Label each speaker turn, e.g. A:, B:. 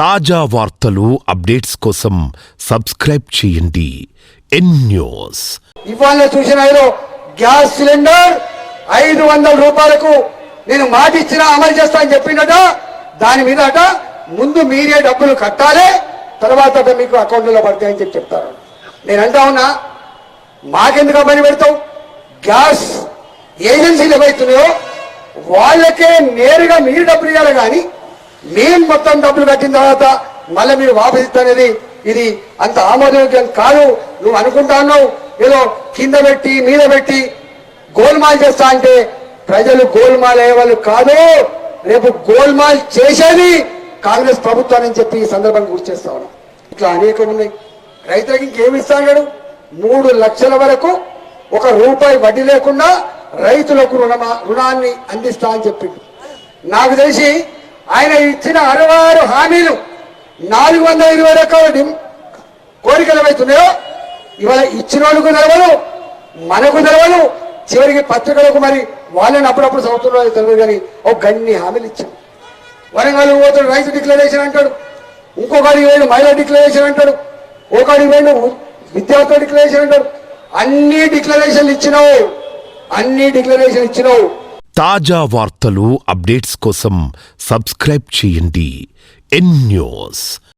A: తాజా వార్తలు అప్డేట్స్ కోసం సబ్స్క్రైబ్ చేయండి. ఎన్ న్యూస్
B: ఇవాళ చూసిన గ్యాస్ సిలిండర్ ఐదు వందల రూపాయలకు నేను మాట అమలు చేస్తా అని చెప్పిండట దాని మీద అట ముందు మీరే డబ్బులు కట్టాలి తర్వాత మీకు అకౌంట్లో పడతాయని చెప్పి చెప్తారు. నేను అంటా ఉన్నా మాకెందుకు పని పెడతావు? గ్యాస్ ఏజెన్సీలు ఏవైతున్నాయో వాళ్ళకే నేరుగా మీరు డబ్బులు ఇవ్వాలి కానీ మేము మొత్తం డబ్బులు కట్టిన తర్వాత మళ్ళీ మీరు వాపస్ ఇది అంత ఆమోదయోగ్యం కాదు. నువ్వు అనుకుంటాను ఏదో కింద పెట్టి మీద పెట్టి గోల్మాల్ చేస్తా అంటే ప్రజలు గోల్మాల్ అయ్యేవాళ్ళు కాదు. రేపు గోల్మాల్ చేసేది కాంగ్రెస్ ప్రభుత్వాన్ని చెప్పి ఈ సందర్భంగా గుర్తు చేస్తా ఉన్నాం. ఇట్లా అనేకం ఉన్నాయి. రైతులకు ఇంకేమి ఇస్తాడు మూడు లక్షల వరకు ఒక రూపాయి వడ్డీ లేకుండా రైతులకు రుణమా రుణాన్ని అందిస్తా అని చెప్పిండు. నాకు తెలిసి ఆయన ఇచ్చిన అరవై ఆరు హామీలు నాలుగు వందల ఇరవై రకాల కోరికలు ఏవైతున్నాయో ఇవాళ ఇచ్చిన వాళ్ళకు తెలవదు మనకు తెలవదు చివరికి పత్రికలకు మరి వాళ్ళని అప్పుడప్పుడు చదువుతున్నారో తెలియదు కానీ ఒక గన్ని హామీలు ఇచ్చాం వరంగల్ పోతాడు రైతు డిక్లరేషన్ అంటాడు ఇంకొకటి వేడు మహిళా డిక్లరేషన్ అంటాడు ఒకడికి వేడు విద్యార్థుల డిక్లరేషన్ అంటాడు. అన్ని డిక్లరేషన్లు ఇచ్చినావు అన్ని డిక్లరేషన్ ఇచ్చినావు.
A: తాజా వార్తలు అప్డేట్స్ కోసం సబ్స్క్రైబ్ చేయండి. ఎన్ న్యూస్